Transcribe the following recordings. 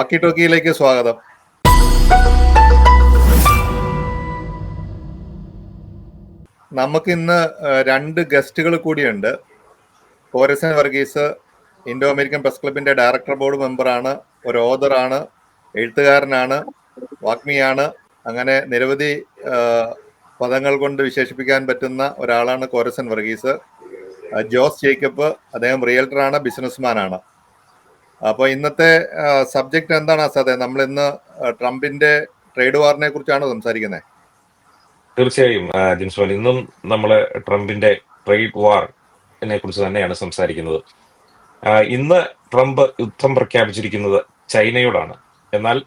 വാക്കി ടോക്കിയിലേക്ക് സ്വാഗതം. നമുക്ക് ഇന്ന് രണ്ട് ഗസ്റ്റുകൾ കൂടിയുണ്ട്. Korason Varghese Indo American press ക്ലബിന്റെ ഡയറക്ടർ ബോർഡ് മെമ്പറാണ് ഒരു ഓദറാണ് എഴുത്തുകാരനാണ് വാഗ്മിയാണ്. അങ്ങനെ നിരവധി പദങ്ങൾ കൊണ്ട് വിശേഷിപ്പിക്കാൻ പറ്റുന്ന ഒരാളാണ് കോരസൻ വർഗീസ്. ജോസ് ജേക്കബ് അദ്ദേഹം റിയൽറ്ററാണ് ബിസിനസ്മാനാണ്. അപ്പോൾ ഇന്നത്തെ സബ്ജക്റ്റ് എന്താണ് അസാദെ? നമ്മൾ ഇന്ന് ട്രംപിന്റെ ട്രേഡ് വാറിനെ കുറിച്ചാണ് സംസാരിക്കുന്നത് തീർച്ചയായും ജിൻസോൻ. ഇന്നും നമ്മൾ ട്രംപിന്റെ ട്രേഡ് വാറിനെ കുറിച്ച് തന്നെയാണ് സംസാരിക്കുന്നത്. ഇന്ന് ട്രംപ് യുദ്ധം പ്രഖ്യാപിച്ചിരിക്കുന്നത് ചൈനയോടാണ്. എന്നാൽ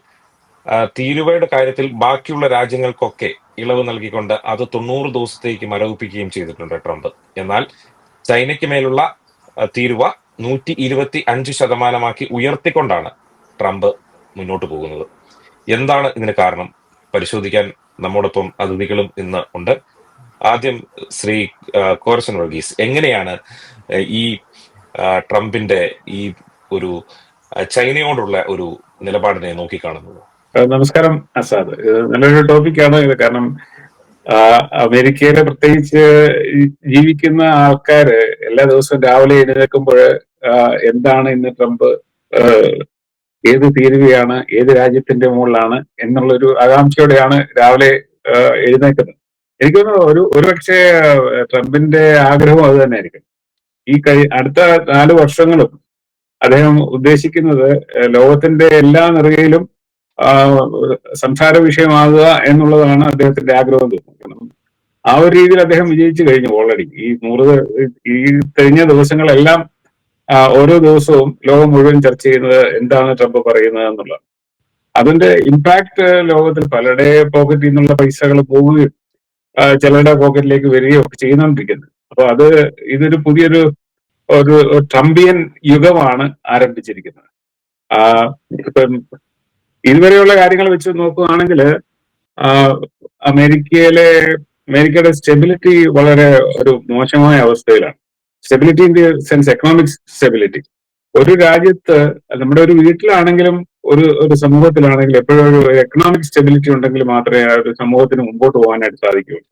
തീരുവയുടെ കാര്യത്തിൽ ബാക്കിയുള്ള രാജ്യങ്ങൾക്കൊക്കെ ഇളവ് നൽകിക്കൊണ്ട് അത് തൊണ്ണൂറ് ദിവസത്തേക്ക് മരവിപ്പിക്കുകയും ചെയ്തിട്ടുണ്ട് ട്രംപ്. എന്നാൽ ചൈനയ്ക്ക് മേലുള്ള തീരുവ നൂറ്റി ഇരുപത്തി അഞ്ച് ശതമാനമാക്കി ഉയർത്തിക്കൊണ്ടാണ് ട്രംപ് മുന്നോട്ട് പോകുന്നത്. എന്താണ് ഇതിന് കാരണം? പരിശോധിക്കാൻ നമ്മോടൊപ്പം അതിഥികളും ഇന്ന് ഉണ്ട്. ആദ്യം ശ്രീ കോരസൻ വർഗീസ് എങ്ങനെയാണ് ഈ ട്രംപിന്റെ ഈ ഒരു ചൈനയോടുള്ള ഒരു നിലപാടിനെ നോക്കിക്കാണുന്നത്? നമസ്കാരം അസാദ് നല്ലൊരു ടോപ്പിക്കാണ് ഇത്. കാരണം അമേരിക്കയിലെ പ്രത്യേകിച്ച് ജീവിക്കുന്ന ആൾക്കാര് എല്ലാ ദിവസവും രാവിലെ എഴുന്നേൽക്കുമ്പോൾ എന്താണ് ഇന്ന് ട്രംപ് ഏത് തീരുവയാണ് ഏത് രാജ്യത്തിന്റെ മുകളിലാണ് എന്നുള്ളൊരു ആകാംക്ഷയോടെയാണ് രാവിലെ എഴുന്നേൽക്കുന്നത്. എനിക്ക് തോന്നുന്നു ഒരു ഒരുപക്ഷെ ട്രംപിന്റെ ആഗ്രഹം അത് തന്നെയായിരിക്കും. ഈ കഴി അടുത്ത നാല് വർഷങ്ങളും അദ്ദേഹം ഉദ്ദേശിക്കുന്നത് ലോകത്തിന്റെ എല്ലാ നിറയിലും സംസാര വിഷയമാകുക എന്നുള്ളതാണ് അദ്ദേഹത്തിന്റെ ആഗ്രഹം തോന്നുന്നത് ആ ഒരു രീതിയിൽ അദ്ദേഹം വിജയിച്ചു കഴിഞ്ഞു ഓൾറെഡി ഈ നൂറ് ഈ കഴിഞ്ഞ ദിവസങ്ങളെല്ലാം ഓരോ ദിവസവും ലോകം മുഴുവൻ ചർച്ച ചെയ്യുന്നത് എന്താണ് ട്രംപ് പറയുന്നത് എന്നുള്ളത് അതിന്റെ ഇമ്പാക്ട് ലോകത്തിൽ പലരുടെ പോക്കറ്റിൽ നിന്നുള്ള പൈസകൾ പോവുകയും ചിലരുടെ പോക്കറ്റിലേക്ക് വരികയും ഒക്കെ ചെയ്യുന്നോണ്ടിരിക്കുന്നത് അപ്പൊ അത് ഇതൊരു പുതിയൊരു ഒരു ട്രംപിയൻ യുഗമാണ് ആരംഭിച്ചിരിക്കുന്നത്. ഇപ്പം ഇതുവരെയുള്ള കാര്യങ്ങൾ വെച്ച് നോക്കുകയാണെങ്കിൽ അമേരിക്കയിലെ അമേരിക്കയുടെ സ്റ്റെബിലിറ്റി വളരെ ഒരു മോശമായ അവസ്ഥയിലാണ്. Stability in the sense economic stability ഒരു രാജ്യത്ത് നമ്മുടെ ഒരു വീട്ടിലാണെങ്കിലും ഒരു ഒരു സമൂഹത്തിലാണെങ്കിലും എപ്പോഴും ഒരു എക്കണോമിക് സ്റ്റെബിലിറ്റി ഉണ്ടെങ്കിൽ മാത്രമേ ആ ഒരു സമൂഹത്തിന് മുമ്പോട്ട് പോകാനായിട്ട് സാധിക്കുകയുള്ളൂ.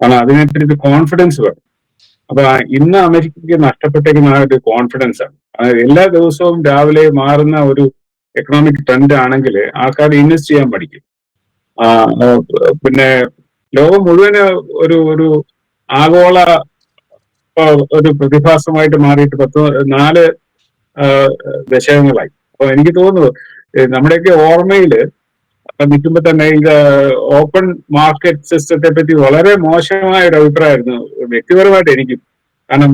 കാരണം അതിനനുസരിച്ച് കോൺഫിഡൻസ് വേണം. അപ്പൊ ഇന്ന് അമേരിക്കയ്ക്ക് നഷ്ടപ്പെട്ടേക്കുന്ന ആ ഒരു കോൺഫിഡൻസ് ആണ്. എല്ലാ ദിവസവും രാവിലെ മാറുന്ന ഒരു എക്കണോമിക് ട്രെൻഡ് ആണെങ്കിൽ ആൾക്കാർ ഇൻവെസ്റ്റ് ചെയ്യാൻ പഠിക്കും. പിന്നെ ലോകം മുഴുവൻ ഒരു ഒരു ആഗോള ഒരു പ്രതിഭാസമായിട്ട് മാറിയിട്ട് പത്ത് നാല് ദശകങ്ങളായി. അപ്പൊ എനിക്ക് തോന്നുന്നു നമ്മുടെയൊക്കെ ഓർമ്മയിൽ നിൽക്കുമ്പോ തന്നെ ഇത് ഓപ്പൺ മാർക്കറ്റ് സിസ്റ്റത്തെ പറ്റി വളരെ മോശമായ ഒരു അഭിപ്രായമായിരുന്നു വ്യക്തിപരമായിട്ട് എനിക്കും. കാരണം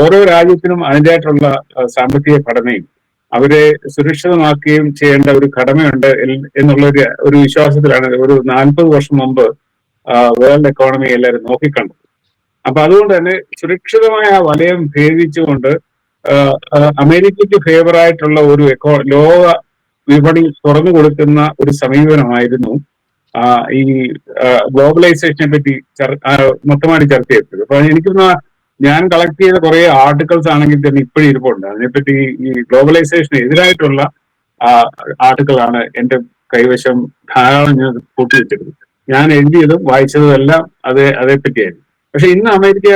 ഓരോ രാജ്യത്തിനും അതിന്റെതായിട്ടുള്ള സാമ്പത്തിക ഘടനയും. അവരെ സുരക്ഷിതമാക്കുകയും ചെയ്യേണ്ട ഒരു കടമയുണ്ട് എന്നുള്ള ഒരു വിശ്വാസത്തിലാണ് ഒരു നാൽപ്പത് വർഷം മുമ്പ് വേൾഡ് എക്കോണമി എല്ലാവരും നോക്കിക്കണ്ടത്. അപ്പൊ അതുകൊണ്ട് തന്നെ സുരക്ഷിതമായ ആ വലയം ഭേദിച്ചുകൊണ്ട് അമേരിക്കയ്ക്ക് ഫേവർ ആയിട്ടുള്ള ഒരു എക്കോ ലോക വിപണി തുറന്നു കൊടുക്കുന്ന ഒരു സമീപനമായിരുന്നു ഈ ഗ്ലോബലൈസേഷനെ പറ്റി മൊത്തമായിട്ട് ചർച്ച ചെയ്തത്. അപ്പൊ എനിക്കൊന്ന് ഞാൻ കളക്ട് ചെയ്ത കുറെ ആർട്ടിക്കിൾസ് ആണെങ്കിൽ തന്നെ ഇപ്പോഴും ഇരിപ്പുണ്ട്. അതിനെപ്പറ്റി ഈ ഗ്ലോബലൈസേഷന് എതിരായിട്ടുള്ള ആർട്ടിക്കിളാണ് എന്റെ കൈവശം ധാരാളം ഞാൻ കൂട്ടിവെച്ചിരുന്നത് ഞാൻ എഴുതിയതും വായിച്ചതും എല്ലാം അതേ അതേപ്പറ്റിയായിരുന്നു. പക്ഷെ ഇന്ന് അമേരിക്ക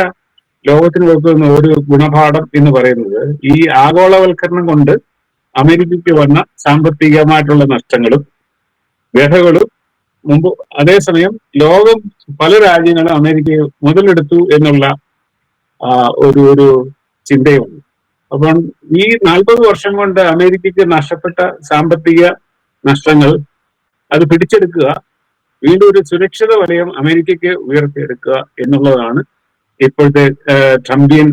ലോകത്തിന് കൊടുക്കുന്ന ഒരു ഗുണപാഠം എന്ന് പറയുന്നത് ഈ ആഗോളവൽക്കരണം കൊണ്ട് അമേരിക്കയ്ക്ക് വന്ന സാമ്പത്തികമായിട്ടുള്ള നഷ്ടങ്ങളും വ്യഥകളും മുമ്പ് അതേസമയം ലോകം പല രാജ്യങ്ങളും അമേരിക്കയെ മുതലെടുത്തു എന്നുള്ള ഒരു ഒരു ചിന്തയുണ്ട്. അപ്പം ഈ നാൽപ്പത് വർഷം കൊണ്ട് അമേരിക്കയ്ക്ക് നഷ്ടപ്പെട്ട സാമ്പത്തിക നഷ്ടങ്ങൾ അത് പിടിച്ചെടുക്കുക വീണ്ടും ഒരു സുരക്ഷിത വലയം അമേരിക്കയ്ക്ക് ഉയർത്തിയെടുക്കുക എന്നുള്ളതാണ് ഇപ്പോഴത്തെ ട്രംപിയൻ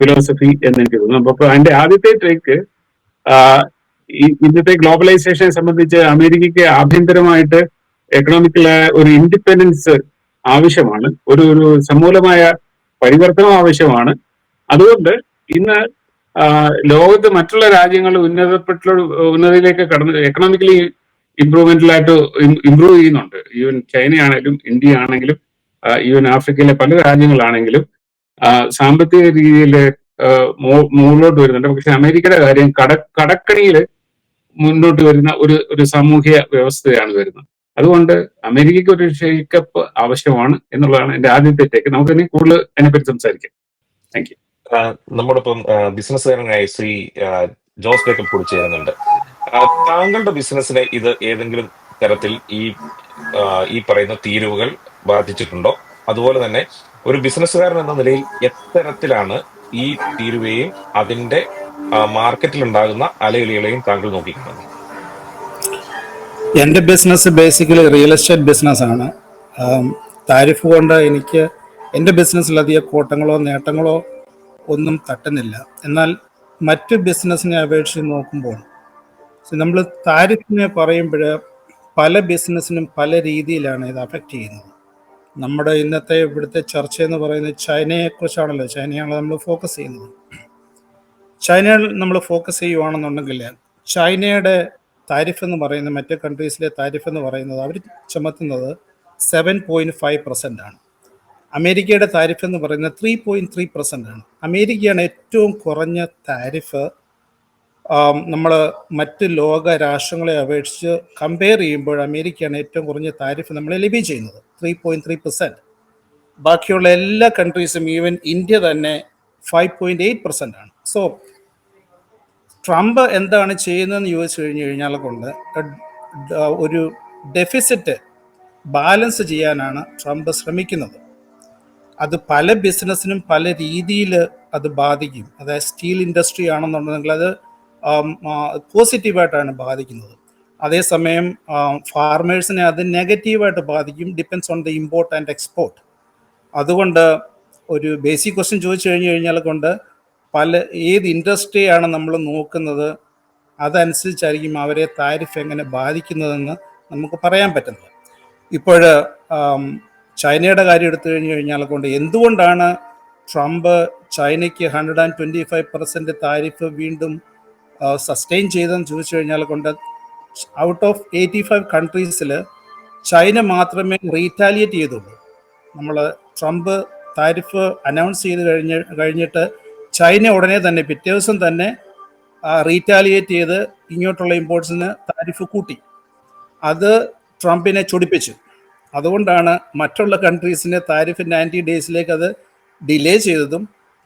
ഫിലോസഫി എന്ന് എനിക്ക് തോന്നുന്നു. അപ്പൊ അതിന്റെ ആദ്യത്തെ ടേക്ക് ഇന്നത്തെ ഗ്ലോബലൈസേഷനെ സംബന്ധിച്ച് അമേരിക്കയ്ക്ക് ആഭ്യന്തരമായിട്ട് എക്കണോമിക്കലായ ഒരു ഇൻഡിപെൻഡൻസ് ആവശ്യമാണ്. ഒരു ഒരു സമൂലമായ പരിവർത്തനം ആവശ്യമാണ്. അതുകൊണ്ട് ഇന്ന് ലോകത്ത് മറ്റുള്ള രാജ്യങ്ങൾ ഉന്നതപ്പെട്ട ഉന്നതിയിലേക്ക് കടന്ന് എക്കണോമിക്കലി ഇംപ്രൂവ്മെന്റിലായിട്ട് ഇംപ്രൂവ് ചെയ്യുന്നുണ്ട്. ഈവൻ ചൈനയാണെങ്കിലും ഇന്ത്യ ആണെങ്കിലും ഈവൻ ആഫ്രിക്കയിലെ പല രാജ്യങ്ങളാണെങ്കിലും സാമ്പത്തിക രീതിയിൽ മുകളിലോട്ട് വരുന്നുണ്ട്. പക്ഷെ അമേരിക്കയുടെ കാര്യം കട കടക്കണിയിൽ മുന്നോട്ട് വരുന്ന ഒരു ഒരു സാമൂഹ്യ വ്യവസ്ഥയാണ് വരുന്നത്. അതുകൊണ്ട് അമേരിക്കയ്ക്ക് ഒരു ഷേക്കപ്പ് ആവശ്യമാണ് എന്നുള്ളതാണ് എന്റെ ആദ്യത്തെ ടേക്ക് നമുക്ക് ഇനി കൂടുതൽ അതിനെപ്പറ്റി സംസാരിക്കാം. താങ്ക് യു നമ്മോടൊപ്പം ബിസിനസ്സുകാരനായ ശ്രീ ജോസ് ബേക്കപ്പ് കൂടി ചേരുന്നുണ്ട്. താങ്കളുടെ ബിസിനസ്സിനെ ഇത് ഏതെങ്കിലും തരത്തിൽ ഈ ഈ പറയുന്ന തീരുവകൾ ബാധിച്ചിട്ടുണ്ടോ? അതുപോലെ തന്നെ ഒരു ബിസിനസ്സുകാരൻ എന്ന നിലയിൽ എത്തരത്തിലാണ് ഈ തീരുവയും അതിന്റെ മാർക്കറ്റിൽ ഉണ്ടാകുന്ന അലയിളികളെയും താങ്കൾ നോക്കിക്കുന്നത് എന്റെ ബിസിനസ് ബേസിക്കലി റിയൽ എസ്റ്റേറ്റ് ബിസിനസ്സാണ് താരിഫ് കൊണ്ട് എനിക്ക് എന്റെ ബിസിനസ്സിൽ അധികം കോട്ടങ്ങളോ നേട്ടങ്ങളോ ഒന്നും തട്ടുന്നില്ല. എന്നാൽ മറ്റു ബിസിനസ്സിനെ അപേക്ഷിച്ച് നോക്കുമ്പോൾ നമ്മൾ താരിഫിനെ പറയുമ്പോൾ പല ബിസിനസ്സിനും പല രീതിയിലാണ് ഇത് അഫക്റ്റ് ചെയ്യുന്നത്. നമ്മുടെ ഇന്നത്തെ ഇവിടുത്തെ ചർച്ച എന്ന് പറയുന്നത് ചൈനയെക്കുറിച്ചാണല്ലോ ചൈനയാണ് നമ്മൾ ഫോക്കസ് ചെയ്യുന്നത്. ചൈനയിൽ നമ്മൾ ഫോക്കസ് ചെയ്യുവാണെന്നുണ്ടെങ്കിൽ ചൈനയുടെ താരിഫ് എന്ന് പറയുന്ന മറ്റ് കൺട്രീസിലെ താരിഫ് എന്ന് പറയുന്നത് അവർ ചുമത്തുന്നത് സെവൻ പോയിന്റ് ഫൈവ് പെർസെന്റ് ആണ്. അമേരിക്കയുടെ താരിഫ് എന്ന് പറയുന്നത് ത്രീ പോയിന്റ് ത്രീ പെർസെന്റ് ആണ്. അമേരിക്കയാണ് ഏറ്റവും കുറഞ്ഞ താരിഫ്. നമ്മൾ മറ്റ് ലോക രാഷ്ട്രങ്ങളെ അപേക്ഷിച്ച് കമ്പയർ ചെയ്യുമ്പോൾ അമേരിക്കയാണ് ഏറ്റവും കുറഞ്ഞ താരിഫ് നമ്മളെ ലഭ്യം ചെയ്യുന്നത് ത്രീ പോയിന്റ് ത്രീ പെർസെന്റ് ബാക്കിയുള്ള എല്ലാ കൺട്രീസും ഈവൻ ഇന്ത്യ തന്നെ ഫൈവ് പോയിന്റ് എയ്റ്റ് പെർസെന്റ് ആണ്. സോ ട്രംപ് എന്താണ് ചെയ്യുന്നതെന്ന് ചോദിച്ചു കഴിഞ്ഞു കഴിഞ്ഞാൽ കൊണ്ട് ഒരു ഡെഫിസിറ്റ് ബാലൻസ് ചെയ്യാനാണ് ട്രംപ് ശ്രമിക്കുന്നത്. അത് പല ബിസിനസ്സിനും പല രീതിയിൽ അത് ബാധിക്കും. അതായത് സ്റ്റീൽ ഇൻഡസ്ട്രി ആണെന്നുണ്ടെങ്കിൽ അത് പോസിറ്റീവായിട്ടാണ് ബാധിക്കുന്നത്. അതേസമയം ഫാർമേഴ്സിനെ അത് നെഗറ്റീവായിട്ട് ബാധിക്കും. Depends on the import and export അതുകൊണ്ട് ഒരു ബേസിക് ക്വസ്റ്റ്യൻ ചോദിച്ചു കഴിഞ്ഞു കഴിഞ്ഞാൽ കൊണ്ട് പല ഏത് ഇൻഡസ്ട്രിയാണ് നമ്മൾ നോക്കുന്നത് അതനുസരിച്ചായിരിക്കും അവരെ താരിഫ് എങ്ങനെ ബാധിക്കുന്നതെന്ന് നമുക്ക് പറയാൻ പറ്റുന്നത്. ഇപ്പോൾ ചൈനയുടെ കാര്യം എടുത്തു കഴിഞ്ഞു കഴിഞ്ഞാൽ കൊണ്ട് എന്തുകൊണ്ടാണ് ട്രംപ് ചൈനയ്ക്ക് hundred and twenty five percent tariff വീണ്ടും സസ്റ്റെയിൻ ചെയ്തതെന്ന് ചോദിച്ചു കഴിഞ്ഞാൽ കൊണ്ട് ഔട്ട് ഓഫ് എയ്റ്റി ഫൈവ് കൺട്രീസിൽ ചൈന മാത്രമേ റീറ്റാലിയേറ്റ് ചെയ്തുള്ളൂ. നമ്മൾ ട്രംപ് താരിഫ് അനൗൺസ് ചെയ്ത് കഴിഞ്ഞ് കഴിഞ്ഞിട്ട് ചൈന ഉടനെ തന്നെ പിറ്റേ ദിവസം തന്നെ റീറ്റാലിയേറ്റ് ചെയ്ത് ഇങ്ങോട്ടുള്ള ഇമ്പോർട്ട്സിന് താരിഫ് കൂട്ടി. അത് ട്രംപിനെ ചൊടിപ്പിച്ചു. അതുകൊണ്ടാണ് മറ്റുള്ള കൺട്രീസിന്റെ താരിഫ് നയന്റി ഡേയ്സിലേക്ക് അത് ഡിലേ ചെയ്തതും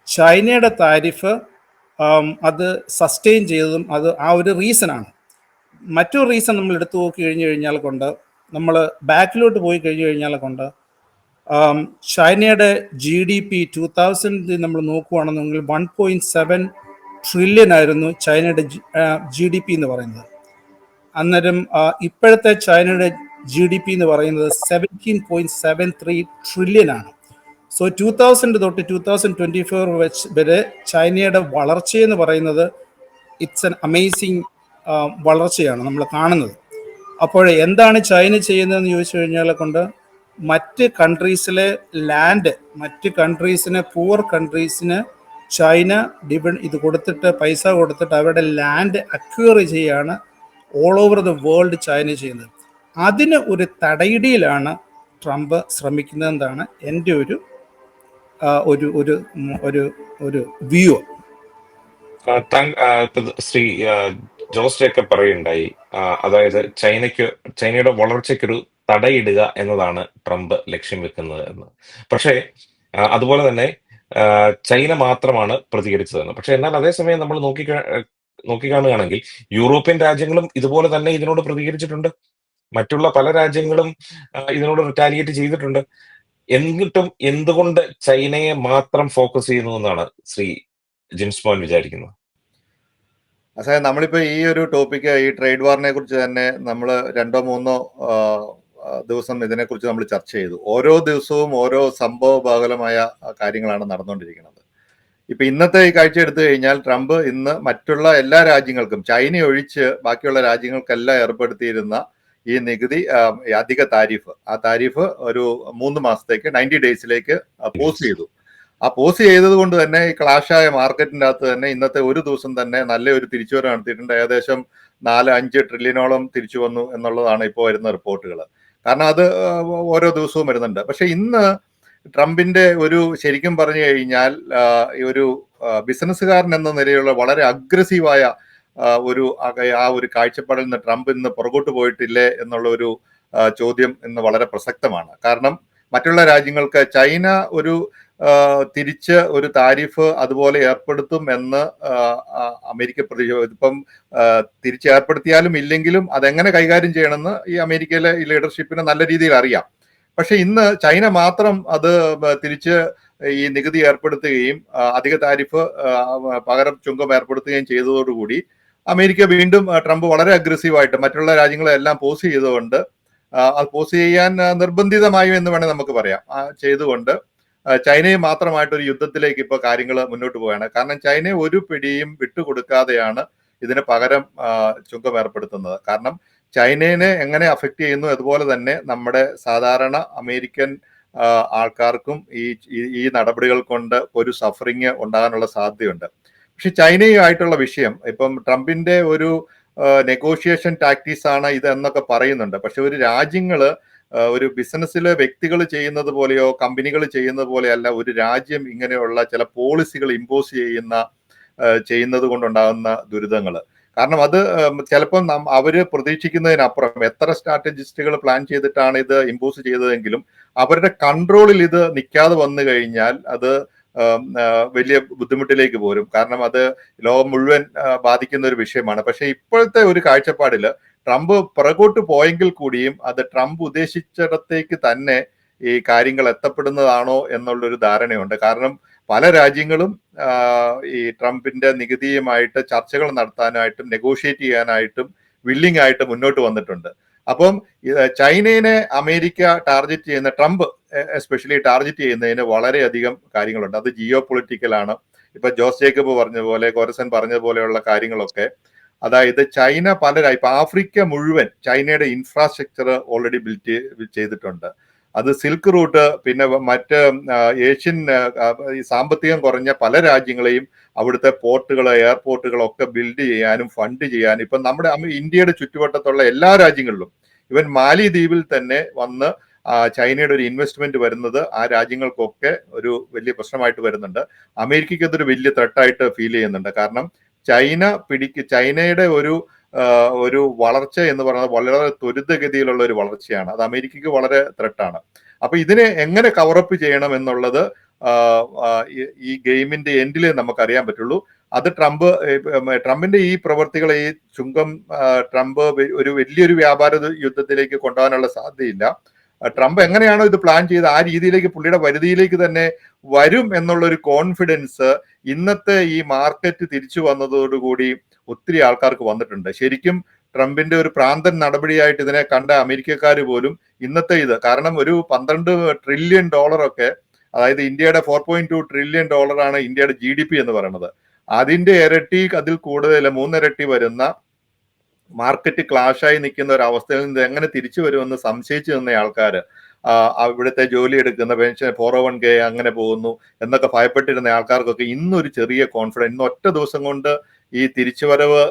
ചൈനയുടെ താരിഫ് അത് സസ്റ്റെയിൻ ചെയ്തതും അത് ആ ഒരു റീസണാണ് മറ്റൊരു റീസൺ നമ്മൾ എടുത്തു നോക്കി കഴിഞ്ഞു കഴിഞ്ഞാൽ കൊണ്ട് നമ്മൾ ബാക്കിലോട്ട് പോയി കഴിഞ്ഞു കഴിഞ്ഞാൽ കൊണ്ട് ചൈനയുടെ G D P two thousand നമ്മൾ നോക്കുകയാണെന്നുണ്ടെങ്കിൽ വൺ പോയിന്റ് സെവൻ ട്രില്യൺ ആയിരുന്നു ചൈനയുടെ ജി ഡി പി എന്ന് പറയുന്നത്. അന്നേരം ഇപ്പോഴത്തെ ചൈനയുടെ ജി ഡി പി എന്ന് പറയുന്നത് seventeen point seven three trillion ആണ്. സോ ടൂ തൗസൻഡ് തൊട്ട് ടൂ തൗസൻഡ് ട്വന്റി ഫോർ വെച്ച് വരെ ചൈനയുടെ വളർച്ചയെന്ന് പറയുന്നത് ഇറ്റ്സ് എൻ അമേസിങ് വളർച്ചയാണ് നമ്മൾ കാണുന്നത്. അപ്പോൾ എന്താണ് ചൈന ചെയ്യുന്നതെന്ന് ചോദിച്ചു കഴിഞ്ഞാൽ കൊണ്ട് മറ്റ് കൺട്രീസിലെ ലാൻഡ് മറ്റ് കൺട്രീസിന് പൂവർ കൺട്രീസിന് ചൈന ഡിവൺ ഇത് കൊടുത്തിട്ട് പൈസ കൊടുത്തിട്ട് അവരുടെ ലാൻഡ് അക്വയർ ചെയ്യാണ് all over the world China ചെയ്യുന്നത്. അതിന് ഒരു തടയിടിയിലാണ് ട്രംപ് ശ്രമിക്കുന്നതെന്നാണ് എന്റെ ഒരു ഒരു ഒരു ഒരു ഒരു വ്യൂ ശ്രീ ജോസ് ജേക്കബ് പറയുണ്ടായി അതായത് ചൈനയ്ക്ക് ചൈനയുടെ വളർച്ചയ്ക്കൊരു തടയിടുക എന്നതാണ് ട്രംപ് ലക്ഷ്യം വെക്കുന്നത് എന്ന്. പക്ഷേ അതുപോലെ തന്നെ ചൈന മാത്രമാണ് പ്രതികരിച്ചതെന്ന്. പക്ഷെ എന്നാൽ അതേസമയം നമ്മൾ നോക്കി നോക്കിക്കാണുകയാണെങ്കിൽ യൂറോപ്യൻ രാജ്യങ്ങളും ഇതുപോലെ തന്നെ ഇതിനോട് പ്രതികരിച്ചിട്ടുണ്ട്. മറ്റുള്ള പല രാജ്യങ്ങളും ഇതിനോട് റിറ്റാലിയേറ്റ് ചെയ്തിട്ടുണ്ട്. എന്നിട്ടും എന്തുകൊണ്ട് ചൈനയെ മാത്രം ഫോക്കസ് ചെയ്യുന്നു എന്നാണ് ശ്രീ ജിംസ് മോൻ വിചാരിക്കുന്നത്? അതായത് നമ്മളിപ്പോ ഈ ഒരു ടോപ്പിക്ക് ഈ ട്രേഡ് വാറിനെ കുറിച്ച് തന്നെ നമ്മൾ രണ്ടോ മൂന്നോ ദിവസം ഇതിനെക്കുറിച്ച് നമ്മൾ ചർച്ച ചെയ്തു. ഓരോ ദിവസവും ഓരോ സംഭവബാഹുലമായ കാര്യങ്ങളാണ് നടന്നുകൊണ്ടിരിക്കുന്നത്. ഇപ്പൊ ഇന്നത്തെ ഈ കാഴ്ച എടുത്തു കഴിഞ്ഞാൽ ട്രംപ് ഇന്ന് മറ്റുള്ള എല്ലാ രാജ്യങ്ങൾക്കും ചൈന ഒഴിച്ച് ബാക്കിയുള്ള രാജ്യങ്ങൾക്കെല്ലാം ഏർപ്പെടുത്തിയിരുന്ന ഈ നികുതി അധിക താരിഫ് ആ താരിഫ് ഒരു മൂന്ന് മാസത്തേക്ക് നയന്റി ഡേയ്സിലേക്ക് പോസ്റ്റ് ചെയ്തു. ആ പോസ്റ്റ് ചെയ്തത് കൊണ്ട് തന്നെ ഈ ക്ലാഷായ മാർക്കറ്റിന്റെ അകത്ത് തന്നെ ഇന്നത്തെ ഒരു ദിവസം തന്നെ നല്ല ഒരു തിരിച്ചുവരവ് നടത്തിയിട്ടുണ്ട്. ഏകദേശം നാല് അഞ്ച് ട്രില്യനോളം തിരിച്ചു വന്നു എന്നുള്ളതാണ് ഇപ്പോൾ വരുന്ന റിപ്പോർട്ടുകൾ. കാരണം അത് ഓരോ ദിവസവും വരുന്നുണ്ട്. പക്ഷെ ഇന്ന് ട്രംപിന്റെ ഒരു ശരിക്കും പറഞ്ഞു കഴിഞ്ഞാൽ ഒരു ബിസിനസ്സുകാരൻ എന്ന നിലയിലുള്ള വളരെ അഗ്രസീവായ ഒരു ആ ഒരു കാഴ്ചപ്പാടിൽ നിന്ന് ട്രംപ് ഇന്ന് പുറകോട്ട് പോയിട്ടില്ലേ എന്നുള്ള ഒരു ചോദ്യം ഇന്ന് വളരെ പ്രസക്തമാണ്. കാരണം മറ്റുള്ള രാജ്യങ്ങൾക്ക് ചൈന ഒരു തിരിച്ച് ഒരു താരിഫ് അതുപോലെ ഏർപ്പെടുത്തും എന്ന് അമേരിക്ക പ്രതീക്ഷ ഇതിപ്പം തിരിച്ച് ഏർപ്പെടുത്തിയാലും ഇല്ലെങ്കിലും അതെങ്ങനെ കൈകാര്യം ചെയ്യണമെന്ന് ഈ അമേരിക്കയിലെ ഈ ലീഡർഷിപ്പിന് നല്ല രീതിയിൽ അറിയാം. പക്ഷെ ഇന്ന് ചൈന മാത്രം അത് തിരിച്ച് ഈ നികുതി ഏർപ്പെടുത്തുകയും അധിക താരിഫ് പകരം ചുങ്കം ഏർപ്പെടുത്തുകയും ചെയ്തതോടുകൂടി അമേരിക്ക വീണ്ടും ട്രംപ് വളരെ അഗ്രസീവായിട്ട് മറ്റുള്ള രാജ്യങ്ങളെല്ലാം പോസ് ചെയ്തുകൊണ്ട് അത് പോസ് ചെയ്യാൻ നിർബന്ധിതമായി എന്ന് വേണേൽ നമുക്ക് പറയാം. ചെയ്തുകൊണ്ട് ചൈനയെ മാത്രമായിട്ട് ഒരു യുദ്ധത്തിലേക്ക് ഇപ്പോൾ കാര്യങ്ങൾ മുന്നോട്ട് പോവുകയാണ്. കാരണം ചൈനയെ ഒരു പിടിയും വിട്ടുകൊടുക്കാതെയാണ് ഇതിന് പകരം ചുങ്കം ഏർപ്പെടുത്തുന്നത്. കാരണം ചൈനയെ എങ്ങനെ അഫക്റ്റ് ചെയ്യുന്നു അതുപോലെ തന്നെ നമ്മുടെ സാധാരണ അമേരിക്കൻ ആൾക്കാർക്കും ഈ ഈ- നടപടികൾ കൊണ്ട് ഒരു സഫറിങ് ഉണ്ടാകാനുള്ള സാധ്യതയുണ്ട്. പക്ഷെ ചൈനയുമായിട്ടുള്ള വിഷയം ഇപ്പം ട്രംപിന്റെ ഒരു നെഗോഷിയേഷൻ ടാക്ടീസ് ആണ് ഇത് എന്നൊക്കെ പറയുന്നുണ്ട്. പക്ഷെ ഒരു രാജ്യങ്ങൾ ഒരു ബിസിനസ്സിലെ വ്യക്തികൾ ചെയ്യുന്നത് പോലെയോ കമ്പനികൾ ചെയ്യുന്നത് പോലെയല്ല ഒരു രാജ്യം ഇങ്ങനെയുള്ള ചില പോളിസികൾ ഇമ്പോസ് ചെയ്യുന്ന ചെയ്യുന്നത് കൊണ്ടുണ്ടാകുന്ന ദുരിതങ്ങൾ. കാരണം അത് ചിലപ്പോൾ അവർ പ്രതീക്ഷിക്കുന്നതിനപ്പുറം എത്ര സ്ട്രാറ്റജിസ്റ്റുകൾ പ്ലാൻ ചെയ്തിട്ടാണ് ഇത് ഇമ്പോസ് ചെയ്തതെങ്കിലും അവരുടെ കൺട്രോളിൽ ഇത് നിൽക്കാതെ വന്നു കഴിഞ്ഞാൽ അത് വലിയ ബുദ്ധിമുട്ടിലേക്ക് പോരും. കാരണം അത് ലോകം മുഴുവൻ ബാധിക്കുന്ന ഒരു വിഷയമാണ്. പക്ഷെ ഇപ്പോഴത്തെ ഒരു കാഴ്ചപ്പാടിൽ ട്രംപ് പുറകോട്ട് പോയെങ്കിൽ കൂടിയും അത് ട്രംപ് ഉദ്ദേശിച്ചിടത്തേക്ക് തന്നെ ഈ കാര്യങ്ങൾ എത്തപ്പെടുന്നതാണോ എന്നുള്ളൊരു ധാരണയുണ്ട്. കാരണം പല രാജ്യങ്ങളും ഈ ട്രംപിന്റെ നികുതിയുമായിട്ട് ചർച്ചകൾ നടത്താനായിട്ടും നെഗോഷിയേറ്റ് ചെയ്യാനായിട്ടും വില്ലിംഗ് ആയിട്ട് മുന്നോട്ട് വന്നിട്ടുണ്ട്. അപ്പം ചൈനയെ അമേരിക്ക ടാർഗറ്റ് ചെയ്യുന്ന ട്രംപ് എസ്പെഷ്യലി ടാർഗറ്റ് ചെയ്യുന്നതിന് വളരെയധികം കാര്യങ്ങളുണ്ട്. അത് ജിയോ പൊളിറ്റിക്കലാണ് ഇപ്പൊ ജോസ് ജേക്കബ് പറഞ്ഞ പോലെ കോരസൻ പറഞ്ഞ പോലെയുള്ള കാര്യങ്ങളൊക്കെ അതായത് ചൈന പല ഇപ്പൊ ആഫ്രിക്ക മുഴുവൻ ചൈനയുടെ ഇൻഫ്രാസ്ട്രക്ചർ ഓൾറെഡി ബിൽറ്റ് ചെയ്തിട്ടുണ്ട്. അത് സിൽക്ക് റൂട്ട് പിന്നെ മറ്റ് ഏഷ്യൻ സാമ്പത്തികം കുറഞ്ഞ പല രാജ്യങ്ങളെയും അവിടുത്തെ പോർട്ടുകൾ എയർപോർട്ടുകളൊക്കെ ബിൽഡ് ചെയ്യാനും ഫണ്ട് ചെയ്യാനും ഇപ്പം നമ്മുടെ ഇന്ത്യയുടെ ചുറ്റുവട്ടത്തുള്ള എല്ലാ രാജ്യങ്ങളിലും ഇവൻ മാലി ദ്വീപിൽ തന്നെ വന്ന് ചൈനയുടെ ഒരു ഇൻവെസ്റ്റ്മെന്റ് വരുന്നത് ആ രാജ്യങ്ങൾക്കൊക്കെ ഒരു വലിയ പ്രശ്നമായിട്ട് വരുന്നുണ്ട്. അമേരിക്കയ്ക്ക് അതൊരു വലിയ ത്രെട്ടായിട്ട് ഫീൽ ചെയ്യുന്നുണ്ട്. കാരണം ചൈന പിടിക്ക് ചൈനയുടെ ഒരു ഒരു വളർച്ച എന്ന് പറയുന്നത് വളരെ ത്വരിതഗതിയിലുള്ള ഒരു വളർച്ചയാണ്. അത് അമേരിക്കയ്ക്ക് വളരെ ത്രെട്ടാണ് അപ്പൊ ഇതിനെ എങ്ങനെ കവറപ്പ് ചെയ്യണം എന്നുള്ളത് ഈ- ഗെയിമിന്റെ എൻഡിലേ നമുക്കറിയാൻ പറ്റുള്ളൂ. അത് ട്രംപ് ട്രംപിന്റെ ഈ പ്രവർത്തികൾ ഈ ചുങ്കം ട്രംപ് ഒരു വലിയൊരു വ്യാപാര യുദ്ധത്തിലേക്ക് കൊണ്ടുപോകാനുള്ള സാധ്യതയില്ല. ട്രംപ് എങ്ങനെയാണോ ഇത് പ്ലാൻ ചെയ്ത് ആ രീതിയിലേക്ക് പുള്ളിയുടെ പരിധിയിലേക്ക് തന്നെ വരും എന്നുള്ള ഒരു കോൺഫിഡൻസ് ഇന്നത്തെ ഈ മാർക്കറ്റ് തിരിച്ചു വന്നതോടുകൂടി ഒത്തിരി ആൾക്കാർക്ക് വന്നിട്ടുണ്ട്. ശരിക്കും ട്രംപിന്റെ ഒരു പ്രാന്തൻ നടപടിയായിട്ട് ഇതിനെ കണ്ട അമേരിക്കക്കാർ പോലും ഇന്നത്തെ ഇത് കാരണം ഒരു പന്ത്രണ്ട് ട്രില്യൺ ഡോളറൊക്കെ അതായത് ഇന്ത്യയുടെ ഫോർ പോയിന്റ് ടു ട്രില്യൺ ഡോളറാണ് ഇന്ത്യയുടെ ജി ഡി പി എന്ന് പറയുന്നത്. അതിന്റെ ഇരട്ടി അതിൽ കൂടുതൽ മൂന്നിരട്ടി വരുന്ന മാർക്കറ്റ് ക്ലാഷായി നിൽക്കുന്ന ഒരു അവസ്ഥയിൽ നിന്ന് എങ്ങനെ തിരിച്ചു വരുമെന്ന് സംശയിച്ചു നിന്ന ആൾക്കാർ അവിടുത്തെ ജോലി എടുക്കുന്ന പെൻഷൻ ഫോർ വൺ കെ അങ്ങനെ പോകുന്നു എന്നൊക്കെ ഭയപ്പെട്ടിരുന്ന ആൾക്കാർക്കൊക്കെ ഇന്നൊരു ചെറിയ കോൺഫിഡൻസ് ഇന്ന് ഒറ്റ ദിവസം കൊണ്ട് ഈ തിരിച്ചുവരവ്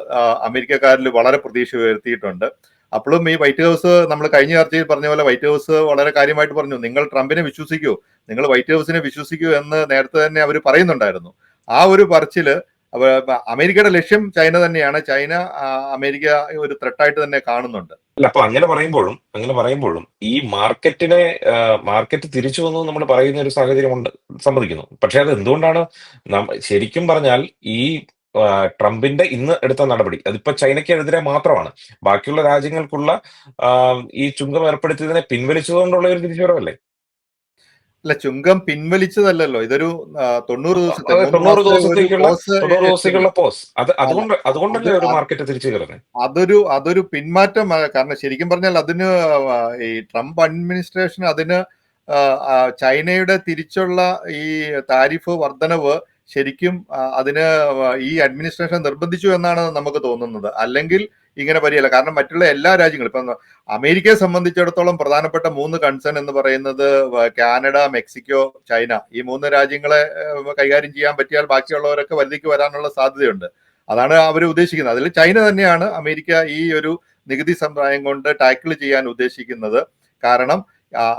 അമേരിക്കക്കാരിൽ വളരെ പ്രതീക്ഷ ഉയർത്തിയിട്ടുണ്ട്. അപ്പോഴും ഈ വൈറ്റ് ഹൗസ് നമ്മൾ കഴിഞ്ഞ ചർച്ചയിൽ പറഞ്ഞ പോലെ വൈറ്റ് ഹൗസ് വളരെ കാര്യമായിട്ട് പറഞ്ഞു നിങ്ങൾ ട്രംപിനെ വിശ്വസിക്കൂ നിങ്ങൾ വൈറ്റ് ഹൗസിനെ വിശ്വസിക്കൂ എന്ന് നേരത്തെ തന്നെ അവർ പറയുന്നുണ്ടായിരുന്നു. ആ ഒരു പറച്ചിൽ അവ- അമേരിക്കയുടെ ലക്ഷ്യം ചൈന തന്നെയാണ്. ചൈന അമേരിക്ക ഒരു ത്രെട്ടായിട്ട് തന്നെ കാണുന്നുണ്ട്. അല്ല അപ്പൊ അങ്ങനെ പറയുമ്പോഴും അങ്ങനെ പറയുമ്പോഴും ഈ മാർക്കറ്റിനെ മാർക്കറ്റ് തിരിച്ചു വന്നു നമ്മൾ പറയുന്ന ഒരു സാഹചര്യമുണ്ട് സമ്മതിക്കുന്നു. പക്ഷെ അത് എന്തുകൊണ്ടാണ് ശരിക്കും പറഞ്ഞാൽ ഈ ട്രംപിന്റെ ഇന്ന് എടുത്ത നടപടി അതിപ്പോ ചൈനയ്ക്കെതിരെ മാത്രമാണ്. ബാക്കിയുള്ള രാജ്യങ്ങൾക്കുള്ള ഈ ചുങ്കം ഏർപ്പെടുത്തിയതിനെ പിൻവലിച്ചതുകൊണ്ടുള്ള ഒരു തിരിച്ചുവരവല്ലേ? അല്ല ചുങ്കം പിൻവലിച്ചതല്ലല്ലോ. ഇതൊരു തൊണ്ണൂറ് ദിവസത്തെ തൊണ്ണൂറ് ദിവസത്തേക്കുള്ള തൊണ്ണൂറ് ദിവസത്തേക്കുള്ള പോസ് അത് അതുകൊണ്ട് അതുകൊണ്ടല്ലേ ഒരു മാർക്കറ്റ് തിരിച്ചു കയറുന്നത് അതൊരു അതൊരു പിന്മാറ്റം കാരണം ശരിക്കും പറഞ്ഞാൽ അതിന് ഈ ട്രംപ് അഡ്മിനിസ്ട്രേഷൻ അതിന് ചൈനയുടെ തിരിച്ചുള്ള ഈ താരിഫ് വർധനവ് ശരിക്കും അതിന് ഈ അഡ്മിനിസ്ട്രേഷൻ നിർബന്ധിച്ചു എന്നാണ് നമുക്ക് തോന്നുന്നത്. അല്ലെങ്കിൽ ഇങ്ങനെ വരികയില്ല കാരണം മറ്റുള്ള എല്ലാ രാജ്യങ്ങളും ഇപ്പം അമേരിക്കയെ സംബന്ധിച്ചിടത്തോളം പ്രധാനപ്പെട്ട മൂന്ന് കൺസേൺ എന്ന് പറയുന്നത് കാനഡ മെക്സിക്കോ ചൈന. ഈ മൂന്ന് രാജ്യങ്ങളെ കൈകാര്യം ചെയ്യാൻ പറ്റിയാൽ ബാക്കിയുള്ളവരൊക്കെ വരുതിക്ക് വരാനുള്ള സാധ്യതയുണ്ട്. അതാണ് അവർ ഉദ്ദേശിക്കുന്നത്. അതിൽ ചൈന തന്നെയാണ് അമേരിക്ക ഈ ഒരു നികുതി സമ്പ്രദായം കൊണ്ട് ടാക്കിൾ ചെയ്യാൻ ഉദ്ദേശിക്കുന്നത്. കാരണം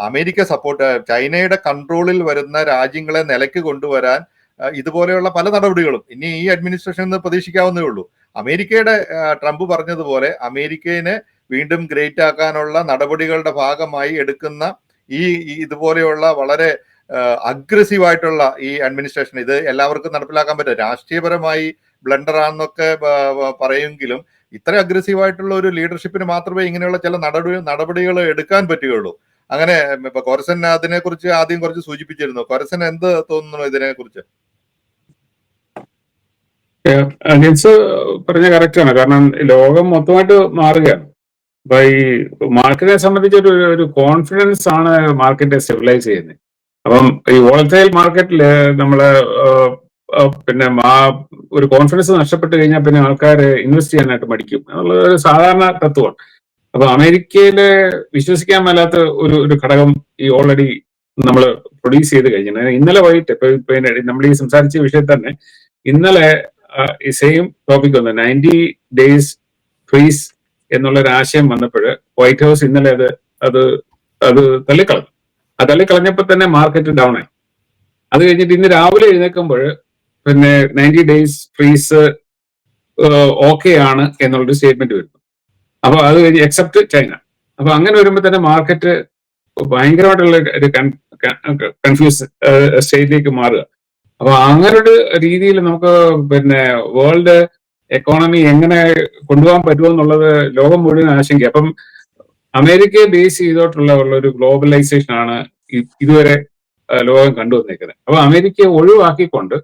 അമേരിക്ക സപ്പോർട്ട് ചൈനയുടെ കൺട്രോളിൽ വരുന്ന രാജ്യങ്ങളെ നിലയ്ക്ക് കൊണ്ടുവരാൻ ഇതുപോലെയുള്ള പല നടപടികളും ഇനി ഈ അഡ്മിനിസ്ട്രേഷൻ നിന്ന് പ്രതീക്ഷിക്കാവുന്നേ ഉള്ളൂ. അമേരിക്കയുടെ ട്രംപ് പറഞ്ഞതുപോലെ അമേരിക്കയെ വീണ്ടും ഗ്രേറ്റ് ആക്കാനുള്ള നടപടികളുടെ ഭാഗമായി എടുക്കുന്ന ഈ ഇതുപോലെയുള്ള വളരെ അഗ്രസീവ് ആയിട്ടുള്ള ഈ അഡ്മിനിസ്ട്രേഷൻ ഇത് എല്ലാവർക്കും നടപ്പിലാക്കാൻ പറ്റും. രാഷ്ട്രീയപരമായി ബ്ലണ്ടർ ആണെന്നൊക്കെ പറയുമെങ്കിലും ഇത്ര അഗ്രസീവ് ആയിട്ടുള്ള ഒരു ലീഡർഷിപ്പിന് മാത്രമേ ഇങ്ങനെയുള്ള ചില നടപടി നടപടികൾ എടുക്കാൻ പറ്റുകയുള്ളൂ. അങ്ങനെ ഇപ്പൊ കൊരസൻ അതിനെ കുറിച്ച് ആദ്യം കുറച്ച് സൂചിപ്പിച്ചിരുന്നു. കൊരസൻ എന്ത് തോന്നുന്നു ഇതിനെ കുറിച്ച് ജിൻസ് പറഞ്ഞ കറക്റ്റ് ആണ്. കാരണം ലോകം മൊത്തമായിട്ട് മാറുകയാണ്. അപ്പൊ ഈ മാർക്കറ്റിനെ സംബന്ധിച്ച് ഒരു കോൺഫിഡൻസ് ആണ് മാർക്കറ്റിനെ സ്റ്റെബിലൈസ് ചെയ്യുന്നത്. അപ്പം ഈ വോളറ്റൈൽ മാർക്കറ്റിൽ നമ്മൾ പിന്നെ ഒരു കോൺഫിഡൻസ് നഷ്ടപ്പെട്ട് കഴിഞ്ഞാൽ പിന്നെ ആൾക്കാർ ഇൻവെസ്റ്റ് ചെയ്യാനായിട്ട് മടിക്കും. എന്നുള്ള ഒരു സാധാരണ തത്വമാണ്. അപ്പൊ അമേരിക്കയിലെ വിശ്വസിക്കാൻ മേലാത്ത ഒരു ഒരു ഘടകം ഈ ഓൾറെഡി നമ്മൾ പ്രൊഡ്യൂസ് ചെയ്ത് കഴിഞ്ഞു. ഇന്നലെ വൈകിട്ട് ഇപ്പൊ നമ്മൾ ഈ സംസാരിച്ച വിഷയത്തിൽ തന്നെ ഇന്നലെ ഈ സെയിം ടോപ്പിക് വന്നു. നയന്റി ഡേയ്സ് ഫ്രീസ് എന്നുള്ള ഒരു ആശയം വന്നപ്പോൾ വൈറ്റ് ഹൗസ് ഇന്നലെ അത് അത് അത് തള്ളിക്കളഞ്ഞു. ആ തള്ളിക്കളഞ്ഞപ്പോൾ തന്നെ മാർക്കറ്റ് ഡൗൺ ആയി. അത് കഴിഞ്ഞിട്ട് ഇന്ന് രാവിലെ എഴുന്നേൽക്കുമ്പോൾ പിന്നെ നയന്റി ഡേയ്സ് ഫ്രീസ് ഓക്കെ ആണ് എന്നുള്ളൊരു സ്റ്റേറ്റ്മെന്റ് വരുന്നു. അപ്പൊ അത് കഴിഞ്ഞ് എക്സെപ്റ്റ് ചൈന അപ്പൊ അങ്ങനെ വരുമ്പോൾ തന്നെ മാർക്കറ്റ് ഭയങ്കരമായിട്ടുള്ള ഒരു കൺഫ്യൂസ് സ്റ്റേറ്റിലേക്ക് മാറുക. അപ്പൊ അങ്ങനെ ഒരു രീതിയിൽ നമുക്ക് പിന്നെ വേൾഡ് എക്കോണമി എങ്ങനെ കൊണ്ടുപോകാൻ പറ്റുമോ എന്നുള്ളത് ലോകം മുഴുവൻ ആശങ്ക. അപ്പം അമേരിക്കയെ ബേസ് ചെയ്തോട്ടുള്ള ഒരു ഗ്ലോബലൈസേഷൻ ആണ് ഇതുവരെ ലോകം കണ്ടുവന്നേക്കുന്നത്. അപ്പൊ അമേരിക്കയെ ഒഴിവാക്കിക്കൊണ്ട്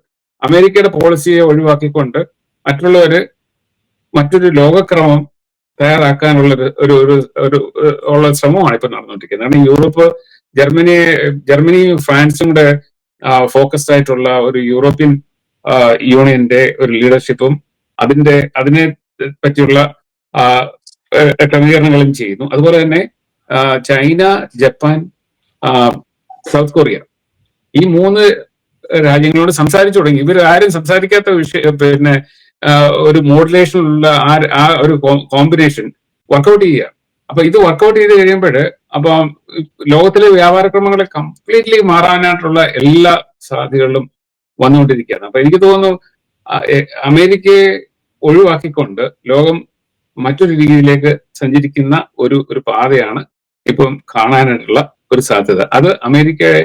അമേരിക്കയുടെ പോളിസിയെ ഒഴിവാക്കിക്കൊണ്ട് മറ്റുള്ളവര് മറ്റൊരു ലോകക്രമം തയ്യാറാക്കാനുള്ള ഒരു ഒരു ഒരു ഒരു ഒരു- ഉള്ള ശ്രമമാണ് ഇപ്പൊ നടന്നുകൊണ്ടിരിക്കുന്നത്. കാരണം യൂറോപ്പ് ജർമ്മനി ജർമ്മനിയും ഫ്രാൻസും കൂടെ ഫോക്കസ്ഡ് ആയിട്ടുള്ള ഒരു യൂറോപ്യൻ യൂണിയന്റെ ഒരു ലീഡർഷിപ്പും അതിന്റെ അതിനെ പറ്റിയുള്ള ക്രമീകരണങ്ങളും ചെയ്യുന്നു. അതുപോലെ തന്നെ ചൈന ജപ്പാൻ സൗത്ത് കൊറിയ ഈ മൂന്ന് രാജ്യങ്ങളോട് സംസാരിച്ചു തുടങ്ങി. ഇവർ ആരും സംസാരിക്കാത്ത വിഷയ പിന്നെ ഒരു മോഡുലേഷനിലുള്ള ആ ഒരു കോമ്പിനേഷൻ വർക്കൗട്ട് ചെയ്യുക. അപ്പൊ ഇത് വർക്കൗട്ട് ചെയ്ത് കഴിയുമ്പോൾ അപ്പൊ ലോകത്തിലെ വ്യാപാരക്രമങ്ങൾ കംപ്ലീറ്റ്ലി മാറാനായിട്ടുള്ള എല്ലാ സാധ്യതകളും വന്നുകൊണ്ടിരിക്കുകയാണ്. അപ്പൊ എനിക്ക് തോന്നുന്നു അമേരിക്കയെ ഒഴിവാക്കിക്കൊണ്ട് ലോകം മറ്റൊരു രീതിയിലേക്ക് സഞ്ചരിക്കുന്ന ഒരു ഒരു പാതയാണ് ഇപ്പം കാണാനായിട്ടുള്ള ഒരു സാധ്യത. അത് അമേരിക്കയെ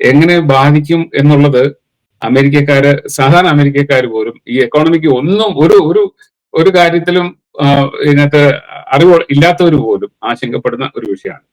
എങ്ങനെ ബാധിക്കും എന്നുള്ളത് അമേരിക്കക്കാര് സാധാരണ അമേരിക്കക്കാർ പോലും ഈ എക്കോണമിക്ക് ഒന്നും ഒരു ഒരു ഒരു കാര്യത്തിലും ഇതിനകത്ത് അറിവ് ഇല്ലാത്തവർ പോലും ആശങ്കപ്പെടുന്ന ഒരു വിഷയമാണ്.